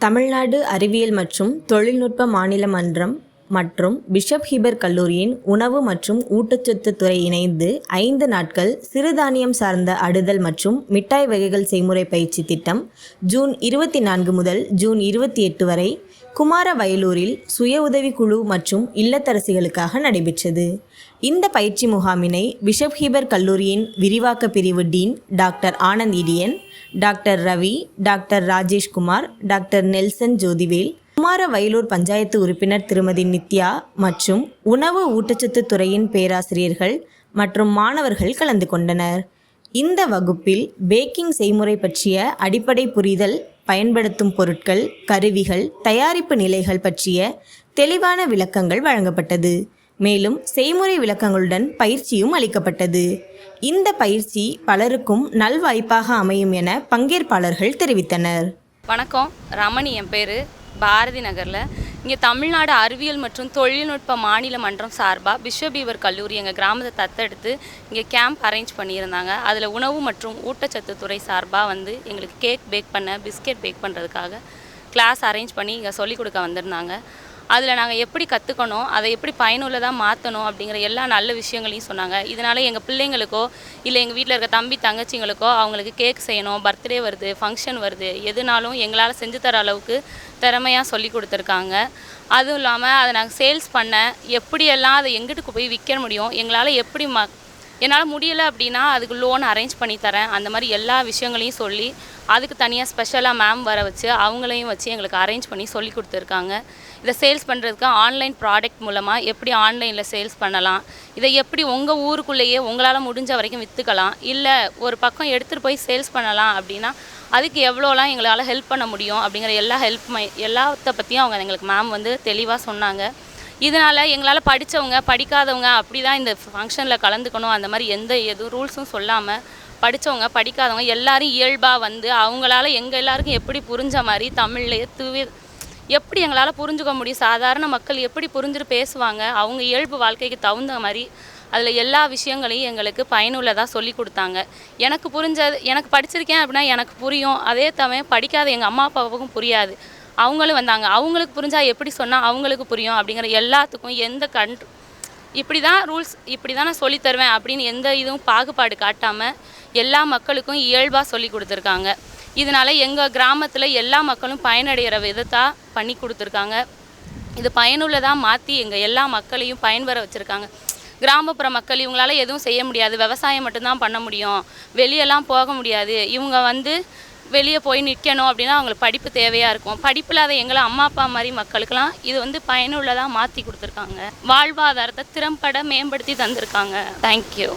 தமிழ்நாடு அறிவியல் மற்றும் தொழில்நுட்ப மாநில மன்றம் மற்றும் பிஷப் ஹிபர் கல்லூரியின் உணவு மற்றும் ஊட்டச்சத்து துறை இணைந்து ஐந்து நாட்கள் சிறுதானியம் சார்ந்த அடுதல் மற்றும் மிட்டாய் வகைகள் செய்முறை பயிற்சி திட்டம் ஜூன் இருபத்தி நான்கு முதல் ஜூன் இருபத்தி எட்டு வரை குமார வயலூரில் சுய உதவி குழு மற்றும் இல்லத்தரசிகளுக்காக நடைபெற்றது. இந்த பயிற்சி முகாமினை பிஷப் ஹீபர் கல்லூரியின் விரிவாக்க பிரிவு dean doctor Anand இடியன் doctor Ravi doctor Rajeshkumar doctor Nelson Jothivel Kumara Vayalur panchayat உறுப்பினர் திருமதி நித்யா மற்றும் உணவு ஊட்டச்சத்து துறையின் பேராசிரியர்கள் மற்றும் மாணவர்கள் கலந்து கொண்டனர். இந்த வகுப்பில் பேக்கிங் செய்முறை பற்றிய அடிப்படை புரிதல் பயன்படுத்தும் பொருட்கள் கருவிகள் தயாரிப்பு நிலைகள் பற்றிய தெளிவான விளக்கங்கள் வழங்கப்பட்டது. மேலும் செய்முறை விளக்கங்களுடன் பயிற்சியும் அளிக்கப்பட்டது. இந்த பயிற்சி பலருக்கும் நல்வாய்ப்பாக அமையும் என பங்கேற்பாளர்கள் தெரிவித்தனர். வணக்கம். ரமணி என் பேர். பாரதி நகரில். இங்கே தமிழ்நாடு அறிவியல் மற்றும் தொழில்நுட்ப மாநில மன்றம் சார்பாக விஸ்வபீவர் கல்லூரி எங்கள் கிராமத்தை தத்தெடுத்து இங்கே கேம்ப் அரேஞ்ச் பண்ணியிருந்தாங்க. அதில் உணவு மற்றும் ஊட்டச்சத்து துறை சார்பாக வந்து எங்களுக்கு கேக் பேக் பண்ண பிஸ்கெட் பேக் பண்ணுறதுக்காக கிளாஸ் அரேஞ்ச் பண்ணி இங்கே சொல்லிக் கொடுக்க வந்திருந்தாங்க. அதில் நாங்கள் எப்படி கற்றுக்கணும் அதை எப்படி பயனுள்ளதாக மாற்றணும் அப்படிங்கிற எல்லா நல்ல விஷயங்களையும் சொன்னாங்க. இதனால் எங்கள் பிள்ளைங்களுக்கோ இல்லை எங்கள் வீட்டில் இருக்க தம்பி தங்கச்சிங்களுக்கோ அவங்களுக்கு கேக் செய்யணும் பர்த்டே வருது ஃபங்க்ஷன் வருது எதுனாலும் எங்களால் செஞ்சு தர அளவுக்கு திறமையாக சொல்லி கொடுத்துருக்காங்க. அதுவும் இல்லாமல் அதை நாங்கள் சேல்ஸ் பண்ண எப்படியெல்லாம் அதை எங்கிட்டு போய் விற்க முடியும் எங்களால் எப்படி ம என்னால் முடியலை அப்படின்னா அதுக்கு லோன் அரேஞ்ச் பண்ணி தரேன். அந்த மாதிரி எல்லா விஷயங்களையும் சொல்லி அதுக்கு தனியாக ஸ்பெஷலாக மேம் வர வச்சு அவங்களையும் வச்சு எங்களுக்கு அரேஞ்ச் பண்ணி சொல்லி கொடுத்துருக்காங்க. இதை சேல்ஸ் பண்ணுறதுக்கு ஆன்லைன் ப்ராடக்ட் மூலமாக எப்படி ஆன்லைனில் சேல்ஸ் பண்ணலாம்? இதை எப்படி உங்கள் ஊருக்குள்ளேயே உங்களால் முடிஞ்ச வரைக்கும் விற்றுக்கலாம் இல்லை ஒரு பக்கம் எடுத்துகிட்டு போய் சேல்ஸ் பண்ணலாம் அப்படின்னா அதுக்கு எவ்வளோலாம் எங்களால் ஹெல்ப் பண்ண முடியும்? அப்படிங்கிற எல்லா ஹெல்ப் மை எல்லாத்த பற்றியும் அவங்க எங்களுக்கு மேம் வந்து தெளிவாக சொன்னாங்க. இதனால் எங்களால் படித்தவங்க படிக்காதவங்க அப்படி தான் இந்த ஃபங்க்ஷனில் கலந்துக்கணும். அந்த மாதிரி எந்த எதுவும் ரூல்ஸும் சொல்லாமல் படித்தவங்க படிக்காதவங்க எல்லாரும் இயல்பாக வந்து அவங்களால எங்கள் எல்லாருக்கும் எப்படி புரிஞ்ச மாதிரி தமிழ்லேயே தூவி எப்படி எங்களால் புரிஞ்சுக்க முடியும்? சாதாரண மக்கள் எப்படி புரிஞ்சுட்டு பேசுவாங்க? அவங்க இயல்பு வாழ்க்கைக்கு தகுந்த மாதிரி அதில் எல்லா விஷயங்களையும் எங்களுக்கு பயனுள்ளதாக சொல்லி கொடுத்தாங்க. எனக்கு புரிஞ்சது எனக்கு படிச்சிருக்கேன் அப்படின்னா எனக்கு புரியும். அதே தவிர படிக்காத எங்கள் அம்மா அப்பாவுக்கும் புரியாது. அவங்களும் வந்தாங்க. அவங்களுக்கு புரிஞ்சால் எப்படி சொன்னால் அவங்களுக்கு புரியும் அப்படிங்கிற எல்லாத்துக்கும் எந்த கண் இப்படி தான் ரூல்ஸ் இப்படி தான் நான் சொல்லித் தருவேன் அப்படின்னு எந்த இதுவும் பாகுபாடு காட்டாமல் எல்லா மக்களுக்கும் இயல்பாக சொல்லி கொடுத்துருக்காங்க. இதனால் எங்கள் கிராமத்தில் எல்லா மக்களும் பயனடைகிற விதத்தாக பண்ணி கொடுத்துருக்காங்க. இது பயனுள்ளதாக மாற்றி எங்கள் எல்லா மக்களையும் பயன்பெற வச்சுருக்காங்க. கிராமப்புற மக்கள் இவங்களால எதுவும் செய்ய முடியாது. விவசாயம் மட்டும்தான் பண்ண முடியும். வெளியெல்லாம் போக முடியாது. இவங்க வந்து வெளியே போய் நிற்கணும் அப்படின்னா அவங்களுக்கு படிப்பு தேவையாக இருக்கும். படிப்பில்லாத எங்களை அம்மா அப்பா மாதிரி மக்களுக்கெல்லாம் இது வந்து பயனுள்ளதாக மாற்றி கொடுத்துருக்காங்க. வாழ்வாதாரத்தை திறம்பட மேம்படுத்தி தந்திருக்காங்க. தேங்க்யூ